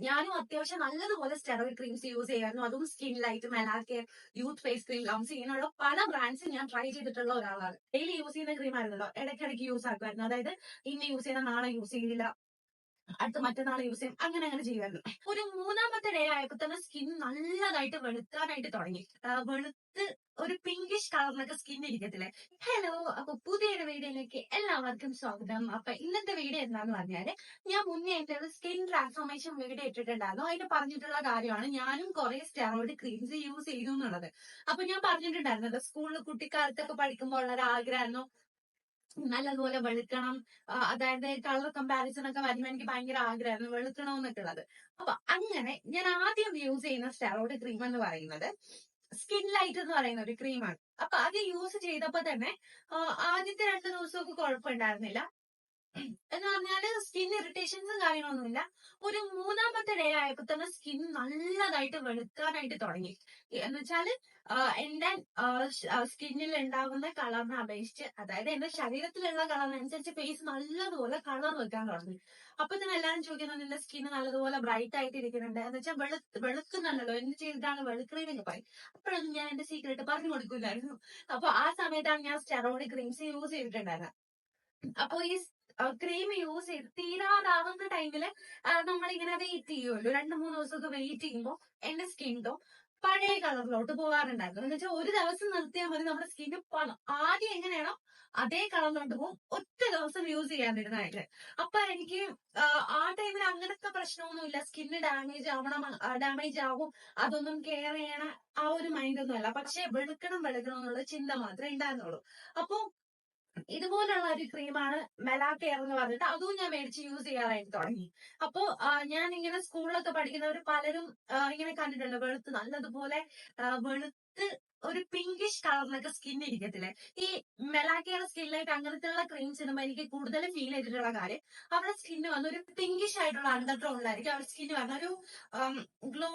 ഞാനും അത്യാവശ്യം നല്ലതുപോലെ സ്റ്റെറോയിഡ് ക്രീംസ് യൂസ് ചെയ്യായിരുന്നു. അതും skin light Melacare youth face cream lumps ഇങ്ങനെയുള്ള പല ബ്രാൻഡ്സും ഞാൻ ട്രൈ ചെയ്തിട്ടുള്ള ഒരാളാണ്. ഡെയിലി യൂസ് ചെയ്യുന്ന ക്രീം ആയിരുന്നല്ലോ. ഇടയ്ക്കിടയ്ക്ക് യൂസ് ആക്കുമായിരുന്നു. അതായത് ഇന്ന് യൂസ് ചെയ്യുന്ന നാളെ യൂസ് ചെയ്യില്ല അടുത്ത മറ്റന്നാൾ യൂസ് ചെയ്യും. അങ്ങനെ അങ്ങനെ ചെയ്യുമായിരുന്നു. ഒരു മൂന്നാമത്തെ ഡേ ആയപ്പോ തന്നെ സ്കിൻ നല്ലതായിട്ട് വെളുക്കാനായിട്ട് തുടങ്ങി. വെളുത്ത് പിങ്കിഷ് കളറിനൊക്കെ സ്കിൻ ഹലോ അപ്പൊ പുതിയൊരു വീഡിയോയിലേക്ക് എല്ലാവർക്കും സ്വാഗതം. അപ്പൊ ഇന്നത്തെ വീഡിയോ എന്താന്ന് പറഞ്ഞാൽ ഞാൻ മുന്നേ എന്റെ ഒരു സ്കിൻ ട്രാൻസ്ഫോർമേഷൻ വീഡിയോ ഇട്ടിട്ടുണ്ടായിരുന്നു. അതിന് പറഞ്ഞിട്ടുള്ള കാര്യമാണ് ഞാനും കുറെ സ്റ്റെറോയിഡ് ക്രീംസ് യൂസ് ചെയ്തു എന്നുള്ളത്. അപ്പൊ ഞാൻ പറഞ്ഞിട്ടുണ്ടായിരുന്നത് സ്കൂളിൽ കുട്ടിക്കാലത്തൊക്കെ പഠിക്കുമ്പോൾ ഉള്ള ഒരു ആഗ്രഹമായിരുന്നു. നല്ലതുപോലെ വെളുക്കണം. അതായത് കളർ കമ്പാരിസൺ ഒക്കെ വരുമ്പോൾ എനിക്ക് ഭയങ്കര ആഗ്രഹമായിരുന്നു വെളുക്കണം എന്നൊക്കെ ഉള്ളത്. അപ്പൊ അങ്ങനെ ഞാൻ ആദ്യം യൂസ് ചെയ്യുന്ന സ്റ്റെറോയിഡ് ക്രീം എന്ന് പറയുന്നത് സ്കിൻ ലൈറ്റ് എന്ന് പറയുന്ന ഒരു ക്രീമാണ് അപ്പൊ അത് യൂസ് ചെയ്തപ്പോ തന്നെ ആദ്യത്തെ രണ്ട് ദിവസമൊക്കെ കുഴപ്പമുണ്ടായിരുന്നില്ല. എന്ന് പറഞ്ഞാൽ സ്കിൻ ഇറിറ്റേഷൻസും കാര്യങ്ങളൊന്നുമില്ല. ഒരു മൂന്നാമത്തെ ഡേ ആയപ്പോ തന്നെ സ്കിൻ നല്ലതായിട്ട് വെളുക്കാനായിട്ട് തുടങ്ങി. എന്ന് വെച്ചാൽ എന്റെ സ്കിന്നിൽ ഉണ്ടാകുന്ന കളറിനെ അപേക്ഷിച്ച് അതായത് എന്റെ ശരീരത്തിലുള്ള കളറിനനുസരിച്ച് ഫേസ് നല്ലതുപോലെ കളർ വെക്കാൻ തുടങ്ങി. അപ്പൊ തന്നെ എല്ലാരും ചോദിക്കുന്നത് നിന്റെ സ്കിൻ നല്ലതുപോലെ ബ്രൈറ്റ് ആയിട്ട് ഇരിക്കുന്നുണ്ട് എന്ന് വെച്ചാൽ വെളുത്ത് വെളുക്കുന്നുണ്ടല്ലോ. എന്ത് ചെയ്തിട്ടാണ് വെളുക്കണേന്നൊക്കെ പറയും. അപ്പോഴൊന്നും ഞാൻ എന്റെ സീക്രട്ട് പറഞ്ഞു കൊടുക്കില്ലായിരുന്നു. അപ്പൊ ആ സമയത്താണ് ഞാൻ സ്റ്റെറോയിഡ് ക്രീംസ് യൂസ് ചെയ്തിട്ടുണ്ടായിരുന്നത്. അപ്പൊ ഈ ക്രീം യൂസ് ചെയ്ത് തീരാതാവുന്ന ടൈമിൽ നമ്മളിങ്ങനെ വെയിറ്റ് ചെയ്യുമല്ലോ രണ്ട് മൂന്ന് ദിവസമൊക്കെ വെയിറ്റ് ചെയ്യുമ്പോൾ എന്റെ സ്കിൻ ടോ പഴയ കളറിലോട്ട് പോകാറുണ്ടായിരുന്നു. എന്ന് വെച്ചാൽ ഒരു ദിവസം നിർത്തിയാൽ മതി നമ്മുടെ സ്കിന്ന് ആദ്യം എങ്ങനെയാണോ അതേ കളറിലോട്ട് പോകും. ഒറ്റ ദിവസം യൂസ് ചെയ്യാതിരുന്നായിട്ട് അപ്പൊ എനിക്ക് ആ ടൈമിൽ അങ്ങനത്തെ പ്രശ്നമൊന്നുമില്ല. സ്കിന്ന് ഡാമേജ് ആവണം ഡാമേജ് ആവും. അതൊന്നും കെയർ ചെയ്യണ ആ ഒരു മൈൻഡ് ഒന്നും അല്ല പക്ഷെ വെളുക്കണം വെളുക്കണം എന്നുള്ള ചിന്ത മാത്രമേ ഉണ്ടായിരുന്നുള്ളൂ. അപ്പൊ ഇതുപോലുള്ള ഒരു ക്രീമാണ് മെലാക്കെയർ എന്ന് പറഞ്ഞിട്ട് അതും ഞാൻ മേടിച്ച് യൂസ് ചെയ്യാനായിട്ട് തുടങ്ങി. അപ്പോ ഞാൻ ഇങ്ങനെ സ്കൂളിലൊക്കെ പഠിക്കുന്നവർ പലരും ഇങ്ങനെ കണ്ടിട്ടുണ്ട്. വെളുത്ത് നല്ലതുപോലെ വെളുത്ത് ഒരു പിങ്കിഷ് കളറിലൊക്കെ സ്കിൻ ഇരിക്കത്തില്ലേ? ഈ മെലാക്കെയർ സ്കിന്നിലേക്ക് അങ്ങനത്തെയുള്ള ക്രീംസ് ഇടുമ്പോൾ എനിക്ക് കൂടുതലും ഫീൽ ചെയ്തിട്ടുള്ള കാര്യം അവരുടെ സ്കിന്ന് വന്ന ഒരു പിങ്കിഷ് ആയിട്ടുള്ള അണ്ടർ ടോണിലായിരിക്കും അവരുടെ സ്കിന്ന് വന്ന ഒരു ഗ്ലോ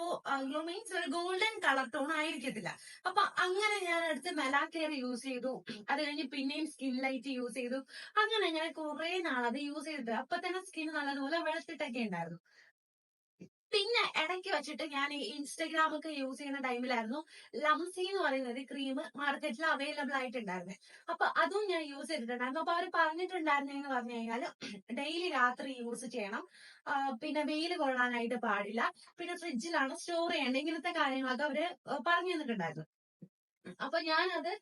ഗ്ലോ മീൻസ് ഒരു ഗോൾഡൻ കളർ ടോൺ ആയിരിക്കത്തില്ല. അപ്പൊ അങ്ങനെ ഞാൻ അടുത്ത് മെലാക്കെയർ യൂസ് ചെയ്തു. അത് കഴിഞ്ഞ് പിന്നെയും സ്കിൻ ലൈറ്റ് യൂസ് ചെയ്തു. അങ്ങനെ ഞാൻ കുറെ നാൾ അത് യൂസ് ചെയ്തിട്ട് അപ്പൊ തന്നെ സ്കിൻ നല്ലതുപോലെ വെളുത്തിട്ടൊക്കെ ഉണ്ടായിരുന്നു. പിന്നെ ഇടയ്ക്ക് വെച്ചിട്ട് ഞാൻ ഇൻസ്റ്റഗ്രാം ഒക്കെ യൂസ് ചെയ്യുന്ന ടൈമിലായിരുന്നു ലംസി എന്ന് പറയുന്ന ഒരു ക്രീം മാർക്കറ്റിൽ അവൈലബിൾ ആയിട്ടുണ്ടായിരുന്നത് അപ്പൊ അതും ഞാൻ യൂസ് ചെയ്തിട്ടുണ്ടായിരുന്നു. അപ്പൊ അവർ പറഞ്ഞിട്ടുണ്ടായിരുന്നെന്ന് പറഞ്ഞു കഴിഞ്ഞാൽ ഡെയിലി രാത്രി യൂസ് ചെയ്യണം. പിന്നെ വെയിൽ കൊള്ളാനായിട്ട് പാടില്ല. പിന്നെ ഫ്രിഡ്ജിലാണ് സ്റ്റോർ ചെയ്യേണ്ടത്. ഇങ്ങനത്തെ കാര്യങ്ങളൊക്കെ അവർ പറഞ്ഞു തന്നിട്ടുണ്ടായിരുന്നു. അപ്പൊ ഞാനത്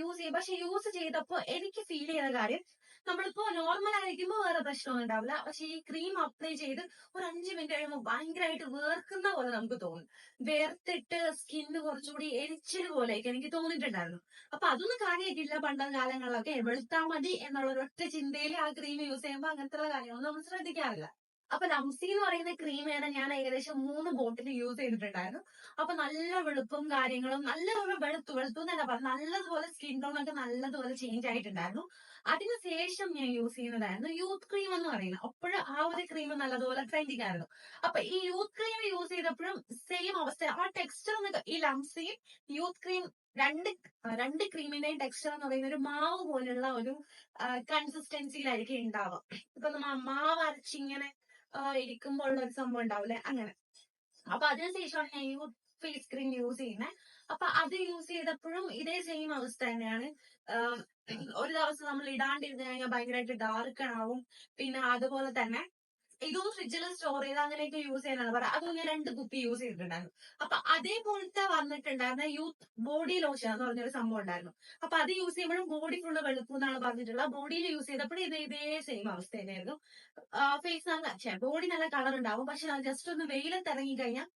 യൂസ് ചെയ്യും. പക്ഷെ യൂസ് ചെയ്തപ്പോ എനിക്ക് ഫീൽ ചെയ്ത കാര്യം നമ്മളിപ്പോ നോർമൽ ആയിരിക്കുമ്പോ വേറെ പ്രശ്നമൊന്നും ഉണ്ടാവില്ല. പക്ഷെ ഈ ക്രീം അപ്ലൈ ചെയ്ത് ഒരു അഞ്ച് മിനിറ്റ് കഴിയുമ്പോൾ ഭയങ്കരമായിട്ട് വേർക്കുന്ന പോലെ നമുക്ക് തോന്നും. വേർത്തിട്ട് സ്കിന്ന് കുറച്ചുകൂടി എരിച്ചത് പോലെയൊക്കെ എനിക്ക് തോന്നിയിട്ടുണ്ടായിരുന്നു. അപ്പൊ അതൊന്നും കാര്യമായിട്ടില്ല പണ്ട കാലങ്ങളിലൊക്കെ. വെളുത്താൽ മതി എന്നുള്ള ഒരൊറ്റ ചിന്തയിൽ ആ ക്രീം യൂസ് ചെയ്യുമ്പോൾ അങ്ങനത്തെ കാര്യങ്ങളൊന്നും നമ്മൾ ശ്രദ്ധിക്കാറില്ല. അപ്പൊ ലംസി എന്ന് പറയുന്ന ക്രീം ഏതാ? ഞാൻ ഏകദേശം മൂന്ന് ബോട്ടിൽ യൂസ് ചെയ്തിട്ടുണ്ടായിരുന്നു. അപ്പൊ നല്ല വെളുപ്പും കാര്യങ്ങളും നല്ലതുപോലെ വെളുത്തു വെളുത്തു എന്നല്ല പറഞ്ഞു നല്ലതുപോലെ സ്കിൻ ടോൺ ഒക്കെ നല്ലതുപോലെ ചേഞ്ച് ആയിട്ടുണ്ടായിരുന്നു. അതിനുശേഷം ഞാൻ യൂസ് ചെയ്യുന്നതായിരുന്നു യൂത്ത് ക്രീം എന്ന് പറയുന്നത് അപ്പോഴും ആ ഒരു ക്രീം നല്ലതുപോലെ ട്രെൻഡിങ് ആയിരുന്നു. അപ്പൊ ഈ യൂത്ത് ക്രീം യൂസ് ചെയ്തപ്പോഴും സെയിം അവസ്ഥ. ആ ടെക്സ്ചർ ഈ ലംസിയും യൂത്ത് ക്രീം രണ്ട് രണ്ട് ക്രീമിന്റെയും ടെക്സ്ചർ എന്ന് പറയുന്ന ഒരു മാവ് പോലുള്ള ഒരു കൺസിസ്റ്റൻസിയിലായിരിക്കും ഉണ്ടാവുക. ഇപ്പൊ നമ്മ മാവ് അരച്ചിങ്ങനെ ഇരിക്കുമ്പോൾ ഉള്ള ഒരു സംഭവം ഉണ്ടാവില്ലേ അങ്ങനെ. അപ്പൊ അതിനുശേഷമാണ് ഞാൻ ഈ ഫേസ് ക്രീം യൂസ് ചെയ്യുന്നത് അപ്പൊ അത് യൂസ് ചെയ്തപ്പോഴും ഇതേ സെയിം അവസ്ഥ തന്നെയാണ്. ഒരു ദിവസം നമ്മൾ ഇടാണ്ടിരുന്നു കഴിഞ്ഞാൽ ഭയങ്കരമായിട്ട് ഡാർക്ക് ആവും. പിന്നെ അതുപോലെ തന്നെ ഇതും ഫ്രിഡ്ജിൽ സ്റ്റോർ ചെയ്ത് അങ്ങനെയൊക്കെ യൂസ് ചെയ്യാനാണ് പറ അതും ഞാൻ രണ്ട് കുപ്പി യൂസ് ചെയ്തിട്ടുണ്ടായിരുന്നു. അപ്പൊ അതേപോലത്തെ വന്നിട്ടുണ്ടായിരുന്ന യൂത്ത് ബോഡി ലോഷൻ എന്ന് പറഞ്ഞൊരു സംഭവം ഉണ്ടായിരുന്നു. അപ്പൊ അത് യൂസ് ചെയ്യുമ്പോഴും ബോഡി ഫുള്ള് വെളുക്കും എന്നാണ് പറഞ്ഞിട്ടുള്ളത്. ബോഡിയിൽ യൂസ് ചെയ്തപ്പോഴും ഇത് ഇതേ സെയിം അവസ്ഥ തന്നെയായിരുന്നു. ഫേസ് നല്ല ബോഡി നല്ല കളർ ഉണ്ടാവും. പക്ഷെ ജസ്റ്റ് ഒന്ന് വെയിലത്ത് ഇറങ്ങി കഴിഞ്ഞാൽ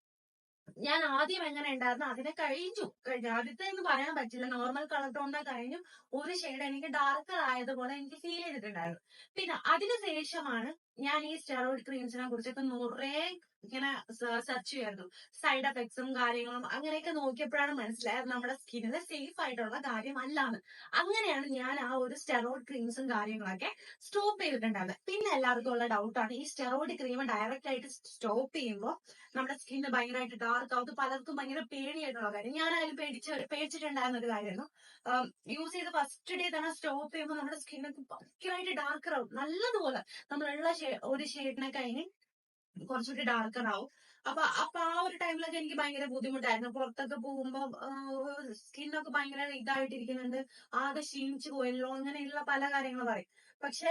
ഞാൻ ആദ്യം എങ്ങനെ ഉണ്ടായിരുന്നു അതിനെ കഴിഞ്ഞു. കഴിഞ്ഞു. ആദ്യത്തെ എന്ന് പറയാൻ പറ്റില്ല. നോർമൽ കളർ ടോണിനെ കഴിഞ്ഞു. ഒരു ഷെയ്ഡ് എനിക്ക് ഡാർക്കർ ആയതുപോലെ എനിക്ക് ഫീൽ ചെയ്തിട്ടുണ്ടായിരുന്നു. പിന്നെ അതിനുശേഷമാണ് ഞാൻ ഈ സ്റ്റെറോയിഡ് ക്രീംസിനെ കുറിച്ചൊക്കെ കുറേ ഇങ്ങനെ സെർച്ച് ചെയ്യായിരുന്നു സൈഡ് എഫക്ട്സും കാര്യങ്ങളും അങ്ങനെയൊക്കെ നോക്കിയപ്പോഴാണ് മനസ്സിലായത് നമ്മുടെ സ്കിന്നിന് സേഫ് ആയിട്ടുള്ള കാര്യം കാര്യമല്ലാന്ന് അങ്ങനെയാണ് ഞാൻ ആ ഒരു സ്റ്റെറോയിഡ് ക്രീംസും കാര്യങ്ങളൊക്കെ സ്റ്റോപ്പ് ചെയ്തിട്ടുണ്ടായിരുന്നത് പിന്നെ എല്ലാവർക്കും ഉള്ള ഡൗട്ടാണ് ഈ സ്റ്റെറോയിഡ് ക്രീം ഡയറക്റ്റ് ആയിട്ട് സ്റ്റോപ്പ് ചെയ്യുമ്പോൾ നമ്മുടെ സ്കിന്ന് ഭയങ്കരമായിട്ട് ഡാർക്ക് ആവും. പലർക്കും ഭയങ്കര പേടിയായിട്ടുള്ള കാര്യം. ഞാൻ അതിൽ പേടിച്ച് പേടിച്ചിട്ടുണ്ടായിരുന്ന ഒരു കാര്യമായിരുന്നു. യൂസ് ചെയ്ത് ഫസ്റ്റ് ഡേ തന്നെ സ്റ്റോപ്പ് ചെയ്യുമ്പോൾ നമ്മുടെ സ്കിന്നൊക്കെ ഭയങ്കരമായിട്ട് ഡാർക്കർ ആവും. നല്ലതുപോലെ നമ്മളുള്ള ഒരു ഷെയ്ഡിനെ കഴിഞ്ഞ് കുറച്ചുകൂടി ഡാർക്കർ ആവും. അപ്പൊ അപ്പൊ ആ ഒരു ടൈമിലൊക്കെ എനിക്ക് ഭയങ്കര ബുദ്ധിമുട്ടായിരുന്നു. പുറത്തൊക്കെ പോകുമ്പോ സ്കിന്നൊക്കെ ഭയങ്കര ഇതായിട്ടിരിക്കുന്നുണ്ട്. ആകെ ക്ഷീണിച്ചു പോയല്ലോ അങ്ങനെയുള്ള പല കാര്യങ്ങൾ പറയും. പക്ഷെ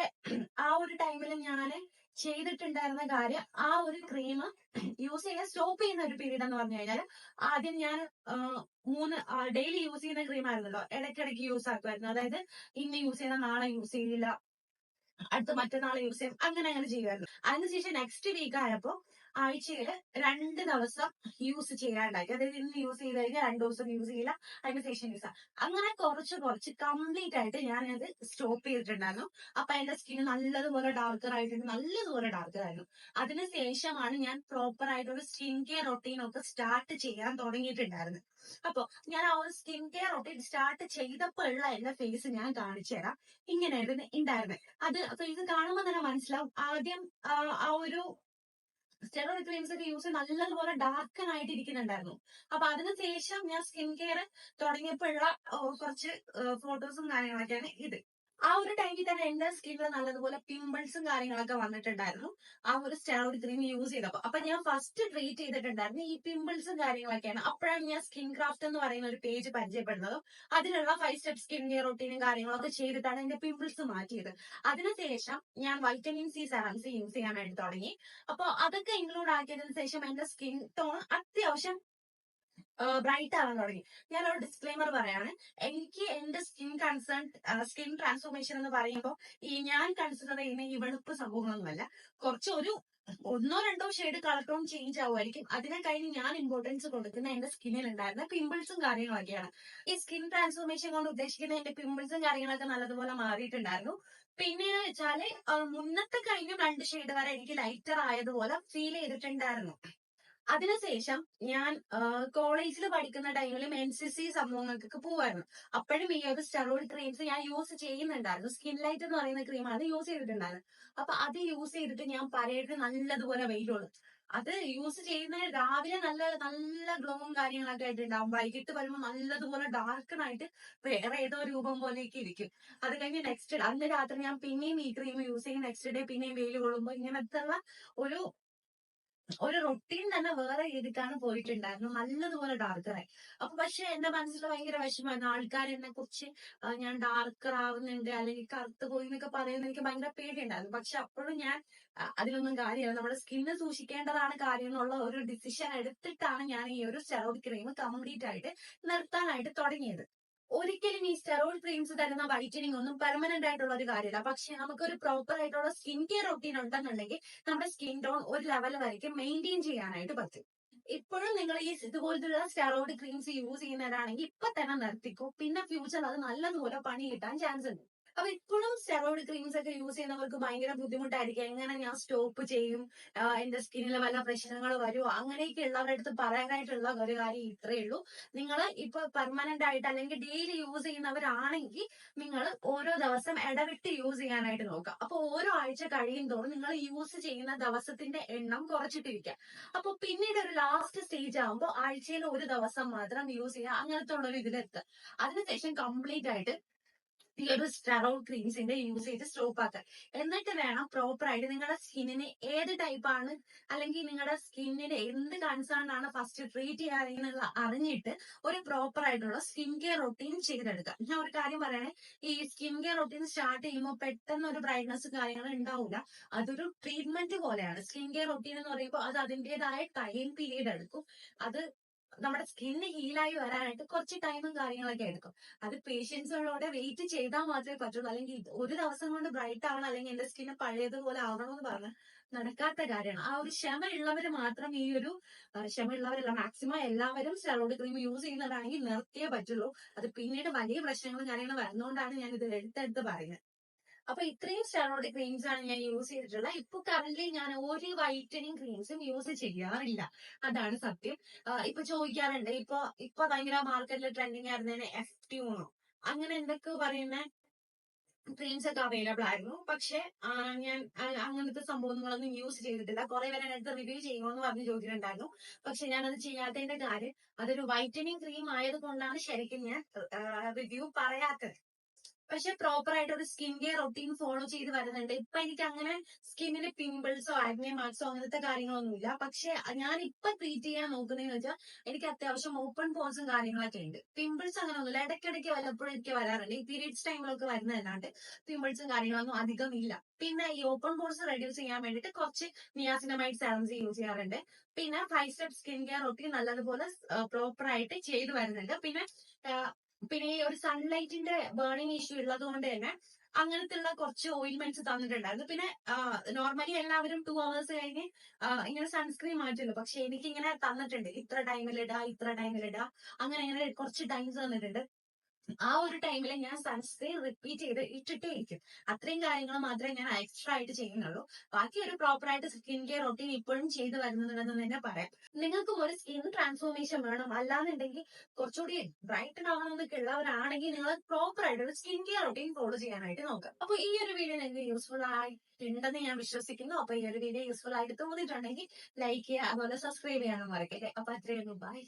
ആ ഒരു ടൈമിൽ ഞാൻ ചെയ്തിട്ടുണ്ടായിരുന്ന കാര്യം ആ ഒരു ക്രീം യൂസ് ചെയ്യാൻ സ്റ്റോപ്പ് ചെയ്യുന്ന ഒരു പീരീഡ് എന്ന് പറഞ്ഞു കഴിഞ്ഞാൽ ആദ്യം ഞാൻ മൂന്ന് ഡെയിലി യൂസ് ചെയ്യുന്ന ക്രീം ആയിരുന്നല്ലോ. ഇടയ്ക്കിടയ്ക്ക് യൂസ് ആക്കുമായിരുന്നു. അതായത് ഇന്ന് യൂസ് ചെയ്യുന്ന നാളെ യൂസ് ചെയ്യില്ല അടുത്ത മറ്റന്നാൾ യൂസ് ചെയ്യും. അങ്ങനെ അങ്ങനെ ചെയ്യുമായിരുന്നു. അതിനുശേഷം നെക്സ്റ്റ് വീക്ക് ആയപ്പോ ആഴ്ചയിൽ രണ്ട് ദിവസം യൂസ് ചെയ്യാണ്ടായിരിക്കും അതായത് ഇന്ന് യൂസ് ചെയ്ത് കഴിഞ്ഞാൽ രണ്ട് ദിവസം യൂസ് ചെയ്യില്ല അതിന് ശേഷം യൂസ് അങ്ങനെ കുറച്ച് കുറച്ച് കംപ്ലീറ്റ് ആയിട്ട് ഞാൻ അത് സ്റ്റോപ്പ് ചെയ്തിട്ടുണ്ടായിരുന്നു. അപ്പൊ എന്റെ സ്കിൻ നല്ലതുപോലെ ഡാർക്കർ ആയിട്ടുണ്ട് നല്ലതുപോലെ ഡാർക്കർ ആയിരുന്നു. അതിനുശേഷമാണ് ഞാൻ പ്രോപ്പർ ആയിട്ട് ഒരു സ്കിൻ കെയർ റൊട്ടീൻ ഒക്കെ സ്റ്റാർട്ട് ചെയ്യാൻ തുടങ്ങിയിട്ടുണ്ടായിരുന്നു അപ്പൊ ഞാൻ ആ ഒരു സ്കിൻ കെയർ റൊട്ടീൻ സ്റ്റാർട്ട് ചെയ്തപ്പോൾ ഉള്ള എന്റെ ഫേസ് ഞാൻ കാണിച്ചു തരാം. ഇങ്ങനെയായിരുന്നു ഉണ്ടായിരുന്നത് അത് അപ്പൊ ഇത് കാണുമ്പോൾ തന്നെ മനസ്സിലാവും. ആദ്യം ആ ഒരു സ്റ്റെറോയിഡ് ക്രീംസ് ഒക്കെ യൂസ് നല്ലതുപോലെ ഡാർക്കൻ ആയിട്ട് ഇരിക്കുന്നുണ്ടായിരുന്നു അപ്പൊ അതിനുശേഷം ഞാൻ സ്കിൻ കെയർ തുടങ്ങിയപ്പോഴുള്ള കുറച്ച് ഫോട്ടോസും കാര്യങ്ങളൊക്കെയാണ് ഇത്. ആ ഒരു ടൈമിൽ തന്നെ എന്റെ സ്കിന്നിൽ നല്ലതുപോലെ പിമ്പിൾസും കാര്യങ്ങളൊക്കെ വന്നിട്ടുണ്ടായിരുന്നു. ആ ഒരു സ്റ്റെറോയിഡ് ക്രീം യൂസ് ചെയ്തപ്പോ. അപ്പൊ ഞാൻ ഫസ്റ്റ് ട്രീറ്റ് ചെയ്തിട്ടുണ്ടായിരുന്നു ഈ പിമ്പിൾസും കാര്യങ്ങളൊക്കെയാണ്. അപ്പോഴാണ് ഞാൻ സ്കിൻ ക്രാഫ്റ്റ് എന്ന് പറയുന്ന ഒരു പേജ് പരിചയപ്പെടുന്നതും അതിലുള്ള ഫൈവ് സ്റ്റെപ്പ് സ്കിൻ കെയർ റൊട്ടീനും കാര്യങ്ങളൊക്കെ ചെയ്തിട്ടാണ് എന്റെ പിമ്പിൾസ് മാറ്റിയത്. അതിനുശേഷം ഞാൻ വൈറ്റമിൻ സി സെറംസ് യൂസ് ചെയ്യാനായിട്ട് തുടങ്ങി. അപ്പൊ അതൊക്കെ ഇൻക്ലൂഡ് ആക്കിയതിനു ശേഷം എന്റെ സ്കിൻ ടോൺ അത്യാവശ്യം ബ്രൈറ്റ് ആവാൻ തുടങ്ങി. ഞാൻ ഒരു ഡിസ്ക്ലെയിമർ പറയാണ്. എനിക്ക് എന്റെ സ്കിൻ കൺസേൺ സ്കിൻ ട്രാൻസ്ഫോർമേഷൻ എന്ന് പറയുമ്പോൾ ഈ ഞാൻ കൺസിഡർ ചെയ്യുന്ന ഈ വെളുപ്പ് സംഭവങ്ങളൊന്നുമല്ല. കുറച്ച് ഒരു ഒന്നോ രണ്ടോ ഷെയ്ഡ് കളർ ടോൺ ചേഞ്ച് ആവുമായിരിക്കും. അതിനെ കഴിഞ്ഞ് ഞാൻ ഇമ്പോർട്ടൻസ് കൊടുക്കുന്ന എന്റെ സ്കിന്നിൽ ഉണ്ടായിരുന്ന പിമ്പിൾസും കാര്യങ്ങളൊക്കെയാണ്. ഈ സ്കിൻ ട്രാൻസ്ഫോർമേഷൻ കൊണ്ട് ഉദ്ദേശിക്കുന്ന എന്റെ പിമ്പിൾസും കാര്യങ്ങളൊക്കെ നല്ലതുപോലെ മാറിയിട്ടുണ്ടായിരുന്നു. പിന്നെയെന്ന് വെച്ചാൽ മുന്നത്തെ കഴിഞ്ഞും രണ്ട് ഷെയ്ഡ് വരെ എനിക്ക് ലൈറ്റർ ആയതുപോലെ ഫീൽ ചെയ്തിട്ടുണ്ടായിരുന്നു. അതിനുശേഷം ഞാൻ കോളേജിൽ പഠിക്കുന്ന ടൈമിൽ എൻ സി സി സംഭവങ്ങൾക്കൊക്കെ പോവായിരുന്നു. അപ്പോഴും ഈ ഒരു സ്റ്റെറോയിഡ് ക്രീംസ് ഞാൻ യൂസ് ചെയ്യുന്നുണ്ടായിരുന്നു. സ്കിൻ ലൈറ്റ് എന്ന് പറയുന്ന ക്രീമാണ് യൂസ് ചെയ്തിട്ടുണ്ടായിരുന്നത്. അപ്പൊ അത് യൂസ് ചെയ്തിട്ട് ഞാൻ പരേഡിന് നല്ലതുപോലെ വെയിലുള്ളു അത് യൂസ് ചെയ്യുന്ന രാവിലെ നല്ല നല്ല ഗ്ലോവും കാര്യങ്ങളൊക്കെ ആയിട്ടുണ്ടാവും. വൈകിട്ട് വരുമ്പോൾ നല്ലതുപോലെ ഡാർക്കണായിട്ട് വേറെ ഏതോ രൂപം പോലെയൊക്കെ ഇരിക്കും. അത് കഴിഞ്ഞ് നെക്സ്റ്റ് അന്ന് രാത്രി ഞാൻ പിന്നെയും ഈ ക്രീം യൂസ് ചെയ്യും. നെക്സ്റ്റ് ഡേ പിന്നെയും വെയിൽ കൊള്ളുമ്പോൾ ഇങ്ങനത്തെ ഒരു ഒരു റൊട്ടീൻ തന്നെ വേറെ രീതിക്കാണ് പോയിട്ടുണ്ടായിരുന്നു. നല്ലതുപോലെ ഡാർക്കറായി അപ്പൊ പക്ഷെ എന്റെ മനസ്സിൽ ഭയങ്കര വിഷമമായിരുന്നു. ആൾക്കാർ എന്നെ കുറിച്ച് ഞാൻ ഡാർക്കർ ആവുന്നുണ്ട് അല്ലെങ്കിൽ കറുത്ത് പോയി എന്നൊക്കെ പറയുന്നത് എനിക്ക് ഭയങ്കര പേടിയുണ്ടായിരുന്നു. പക്ഷെ അപ്പോഴും ഞാൻ അതിലൊന്നും കാര്യമില്ല. നമ്മുടെ സ്കിന്ന് സൂക്ഷിക്കേണ്ടതാണ് കാര്യം എന്നുള്ള ഒരു ഡിസിഷൻ എടുത്തിട്ടാണ് ഞാൻ ഈ ഒരു സ്റ്റെറോയിഡ് ക്രീം കംപ്ലീറ്റ് ആയിട്ട് നിർത്താനായിട്ട് തുടങ്ങിയത്. ഒരിക്കലും ഈ സ്റ്റെറോയിഡ് ക്രീംസ് തരുന്ന വൈറ്റനിങ് ഒന്നും പെർമനന്റ് ആയിട്ടുള്ള ഒരു കാര്യമില്ല പക്ഷെ നമുക്കൊരു പ്രോപ്പർ ആയിട്ടുള്ള സ്കിൻ കെയർ റൊട്ടീൻ ഉണ്ടെന്നുണ്ടെങ്കിൽ നമ്മുടെ സ്കിൻ ടോൺ ഒരു ലെവൽ വരയ്ക്കും മെയിന്റെയിൻ ചെയ്യാനായിട്ട് പറ്റും. ഇപ്പോഴും നിങ്ങൾ ഈ ഇതുപോലത്തെ സ്റ്റെറോയിഡ് ക്രീംസ് യൂസ് ചെയ്യുന്നവരാണെങ്കിൽ ഇപ്പൊ തന്നെ നിർത്തിക്കോ. പിന്നെ ഫ്യൂച്ചറിൽ അത് നല്ലതുപോലെ പണി കിട്ടാൻ ചാൻസ് ഉണ്ട്. അപ്പൊ ഇപ്പോഴും സ്റ്റെറോയിഡ് ക്രീംസ് ഒക്കെ യൂസ് ചെയ്യുന്നവർക്ക് ഭയങ്കര ബുദ്ധിമുട്ടായിരിക്കും. എങ്ങനെ ഞാൻ സ്റ്റോപ്പ് ചെയ്യും? എന്റെ സ്കിന്നിൽ വല്ല പ്രശ്നങ്ങൾ വരുമോ അങ്ങനെയൊക്കെ ഉള്ളവരുടെ അടുത്ത് പറയാനായിട്ടുള്ള ഒരു കാര്യം ഇത്രയേ ഉള്ളൂ. നിങ്ങൾ ഇപ്പൊ പെർമനന്റ് ആയിട്ട് അല്ലെങ്കിൽ ഡെയിലി യൂസ് ചെയ്യുന്നവരാണെങ്കിൽ നിങ്ങൾ ഓരോ ദിവസം ഇടവിട്ട് യൂസ് ചെയ്യാനായിട്ട് നോക്കുക. അപ്പൊ ഓരോ ആഴ്ച കഴിയും തോറും നിങ്ങൾ യൂസ് ചെയ്യുന്ന ദിവസത്തിന്റെ എണ്ണം കുറച്ചിട്ടിരിക്കുക അപ്പൊ പിന്നീട് ഒരു ലാസ്റ്റ് സ്റ്റേജ് ആകുമ്പോൾ ആഴ്ചയിൽ ഒരു ദിവസം മാത്രം യൂസ് ചെയ്യുക. അങ്ങനത്തെ ഉള്ള ഒരു ഇതിലെത്തുക. അതിനുശേഷം കംപ്ലീറ്റ് ആയിട്ട് ഈ ഒരു സ്റ്റെറോയിഡ് ക്രീംസിന്റെ യൂസേജ് സ്റ്റോപ്പ് ആക്കാൻ എന്നിട്ട് വേണം പ്രോപ്പർ ആയിട്ട് നിങ്ങളുടെ സ്കിന്നിന് ഏത് ടൈപ്പ് ആണ് അല്ലെങ്കിൽ നിങ്ങളുടെ സ്കിന്നിന് എന്ത് കൺസേൺ ആണ് ഫസ്റ്റ് ട്രീറ്റ് ചെയ്യാനുള്ള അറിഞ്ഞിട്ട് ഒരു പ്രോപ്പർ ആയിട്ടുള്ള സ്കിൻ കെയർ റൊട്ടീൻ ചെയ്തെടുക്കുക. ഞാൻ ഒരു കാര്യം പറയണേ ഈ സ്കിൻ കെയർ റൊട്ടീൻ സ്റ്റാർട്ട് ചെയ്യുമ്പോൾ പെട്ടെന്ന് ഒരു ബ്രൈറ്റ്നസ് കാര്യങ്ങൾ ഉണ്ടാവില്ല അതൊരു ട്രീറ്റ്മെന്റ് പോലെയാണ്. സ്കിൻ കെയർ റൊട്ടീൻ എന്ന് പറയുമ്പോൾ അത് അതിന്റേതായ ടൈം പീരീഡ് എടുക്കും. അത് നമ്മുടെ സ്കിന്ന് ഹീലായി വരാനായിട്ട് കുറച്ച് ടൈമും കാര്യങ്ങളൊക്കെ എടുക്കും. അത് പേഷ്യൻസുകളോടെ വെയിറ്റ് ചെയ്താൽ മാത്രമേ പറ്റുള്ളൂ. അല്ലെങ്കിൽ ഒരു ദിവസം കൊണ്ട് ബ്രൈറ്റ് ആവണം അല്ലെങ്കിൽ എന്റെ സ്കിന്ന് പഴയതുപോലെ ആവണം എന്ന് പറഞ്ഞ് നടക്കാത്ത കാര്യമാണ്. ആ ഒരു ക്ഷമ ഉള്ളവർ മാത്രം ഈ ഒരു ക്ഷമ ഉള്ളവരല്ല മാക്സിമം എല്ലാവരും സ്റ്റെറോയിഡ് ക്രീം യൂസ് ചെയ്യുന്നവരാണെങ്കിൽ നിർത്തിയേ പറ്റുള്ളൂ. അത് പിന്നീട് വലിയ പ്രശ്നങ്ങളും കാര്യങ്ങളും വരുന്നതുകൊണ്ടാണ് ഞാൻ ഇത് എടുത്തെടുത്ത് പറയുന്നത്. അപ്പൊ ഇത്രയും സ്റ്റെറോയിഡ് ക്രീംസ് ആണ് ഞാൻ യൂസ് ചെയ്തിട്ടുള്ളത്. ഇപ്പൊ കറന്റ് ഞാൻ ഒരു വൈറ്റനിങ് ക്രീംസും യൂസ് ചെയ്യാറില്ല. അതാണ് സത്യം. ഇപ്പൊ ചോദിക്കാറുണ്ട്. ഇപ്പൊ ഇപ്പൊ ഭയങ്കര മാർക്കറ്റിൽ ട്രെൻഡിങ് ആയിരുന്നതിന് എഫ് ട്യൂണോ അങ്ങനെ എന്തൊക്കെ പറയുന്ന ക്രീംസ് ഒക്കെ അവൈലബിൾ ആയിരുന്നു. പക്ഷെ ഞാൻ അങ്ങനത്തെ സംഭവങ്ങളൊന്നും യൂസ് ചെയ്തിട്ടില്ല. കുറെ പേരെ അടുത്ത് റിവ്യൂ ചെയ്യുമെന്ന് പറഞ്ഞ് ചോദിച്ചിട്ടുണ്ടായിരുന്നു. പക്ഷെ ഞാൻ അത് ചെയ്യാത്തതിന്റെ കാര്യം അതൊരു വൈറ്റനിങ് ക്രീം ആയത് കൊണ്ടാണ് ശരിക്കും ഞാൻ റിവ്യൂ പറയാത്തത്. പക്ഷെ പ്രോപ്പർ ആയിട്ട് ഒരു സ്കിൻ കെയർ റൊട്ടീൻ ഫോളോ ചെയ്ത് വരുന്നുണ്ട്. ഇപ്പൊ എനിക്ക് അങ്ങനെ സ്കിന്നിന് പിമ്പിൾസോ ആഗ്നെ മാർക്സോ അങ്ങനത്തെ കാര്യങ്ങളൊന്നുമില്ല. പക്ഷെ ഞാൻ ഇപ്പൊ ട്രീറ്റ് ചെയ്യാൻ നോക്കുന്നതെന്ന് വെച്ചാൽ എനിക്ക് അത്യാവശ്യം ഓപ്പൺ പോൺസും കാര്യങ്ങളൊക്കെ ഉണ്ട്. പിമ്പിൾസ് അങ്ങനെ ഒന്നുമില്ല ഇടയ്ക്കിടയ്ക്ക് വല്ലപ്പോഴും എനിക്ക് വരാറുണ്ട്. ഈ പീരീഡ്സ് ടൈമിലൊക്കെ വരുന്നതല്ലാണ്ട് പിമ്പിൾസും കാര്യങ്ങളൊന്നും അധികം ഇല്ല. പിന്നെ ഈ ഓപ്പൺ പോൺസ് റെഡ്യൂസ് ചെയ്യാൻ വേണ്ടിയിട്ട് കുറച്ച് നിയാസിനമൈഡ് സെറംസ് യൂസ് ചെയ്യാറുണ്ട്. പിന്നെ five step skin care routine നല്ലതുപോലെ പ്രോപ്പർ ആയിട്ട് ചെയ്തു വരുന്നുണ്ട്. പിന്നെ പിന്നെ ഈ ഒരു സൺലൈറ്റിന്റെ ബേണിംഗ് ഇഷ്യൂ ഉള്ളത് കൊണ്ട് തന്നെ അങ്ങനത്തെ കുറച്ച് ഓയിൽമെന്റ്സ് തന്നിട്ടുണ്ടായിരുന്നു. പിന്നെ നോർമലി എല്ലാവരും ടു അവേഴ്സ് കഴിഞ്ഞ് ഇങ്ങനെ സൺസ്ക്രീൻ മാറ്റുള്ളൂ പക്ഷെ എനിക്ക് ഇങ്ങനെ തന്നിട്ടുണ്ട്. ഇത്ര ടൈമിൽ ഇടാ ഇത്ര ടൈമിൽ ഇടാ. അങ്ങനെ അങ്ങനെ കുറച്ച് ടൈംസ് തന്നിട്ടുണ്ട്. ആ ഒരു ടൈമിൽ ഞാൻ സൺസ്ക്രീൻ റിപ്പീറ്റ് ചെയ്ത് ഇട്ടിട്ടേ ഇരിക്കും അത്രയും കാര്യങ്ങൾ മാത്രമേ ഞാൻ എക്സ്ട്രാ ആയിട്ട് ചെയ്യുന്നുള്ളൂ. ബാക്കി ഒരു പ്രോപ്പർ ആയിട്ട് സ്കിൻ കെയർ റൊട്ടീൻ ഇപ്പോഴും ചെയ്തു വരുന്നുണ്ടെന്ന് തന്നെ പറയാം. നിങ്ങൾക്കും ഒരു സ്കിൻ ട്രാൻസ്ഫോർമേഷൻ വേണം. അല്ലാന്നുണ്ടെങ്കിൽ കുറച്ചുകൂടി ബ്രൈറ്റൻ ആവണമെന്നൊക്കെ ഉള്ളവരാണെങ്കിൽ നിങ്ങൾ പ്രോപ്പർ ആയിട്ട് ഒരു സ്കിൻ കെയർ റൊട്ടീൻ ഫോളോ ചെയ്യാനായിട്ട് നോക്കാം അപ്പൊ ഈ ഒരു വീഡിയോ നിങ്ങൾക്ക് യൂസ്ഫുൾ ആയിട്ടുണ്ടെന്ന് ഞാൻ വിശ്വസിക്കുന്നു. അപ്പൊ ഈ ഒരു വീഡിയോ യൂസ്ഫുൾ ആയിട്ട് തോന്നിയിട്ടുണ്ടെങ്കിൽ ലൈക്ക് ചെയ്യുക അതുപോലെ സബ്സ്ക്രൈബ് ചെയ്യാനും മറക്കല്ലേ അപ്പൊ അത്രയുള്ളൂ ബൈ